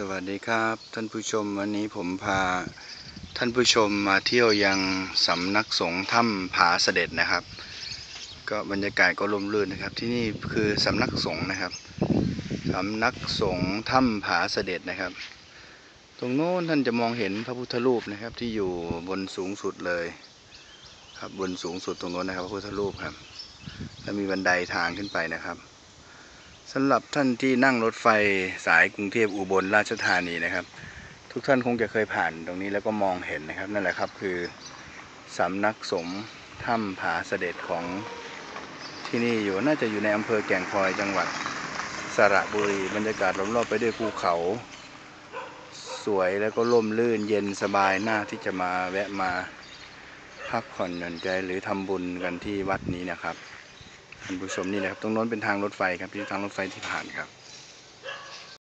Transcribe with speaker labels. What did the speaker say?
Speaker 1: สวัสดีครับ ท่านผู้ชมวันนี้ผมพาท่านผู้ชมมาเที่ยวยังสำนักสงฆ์ถ้ำผาเสด็จนะครับ ก็บรรยากาศก็ลมรื่นนะครับ ที่นี่คือสำนักสงฆ์นะครับสำนักสงฆ์ถ้ำผาเสด็จนะครับ ตรงโน้นท่านจะมองเห็นพระพุทธรูปนะครับ ที่อยู่บนสูงสุดเลย ครับบนสูงสุดตรงโน้นนะครับ พระพุทธรูปครับแล้วมีบันไดทางขึ้นไปนะครับ สำหรับท่านที่นั่งรถไฟสายกรุงเทพอุบลราชธานีนะครับ ทุกท่านคงจะเคยผ่านตรงนี้แล้วก็มองเห็นนะครับ นั่นแหละครับคือสำนักสงฆ์ถ้ำผาเสด็จของที่นี่อยู่น่าจะอยู่ในอำเภอแก่งคอยจังหวัดสระบุรีบรรยากาศล้อมรอบไปด้วยภูเขา สวยแล้วก็ร่มรื่นเย็นสบายน่าที่จะมาแวะมาพักผ่อนหย่อนใจหรือทำบุญกันที่วัดนี้นะครับ ท่านผู้ชมนี่นะครับ ตรงโน้นเป็นทางรถไฟครับที่ทางรถไฟที่ผ่านครับ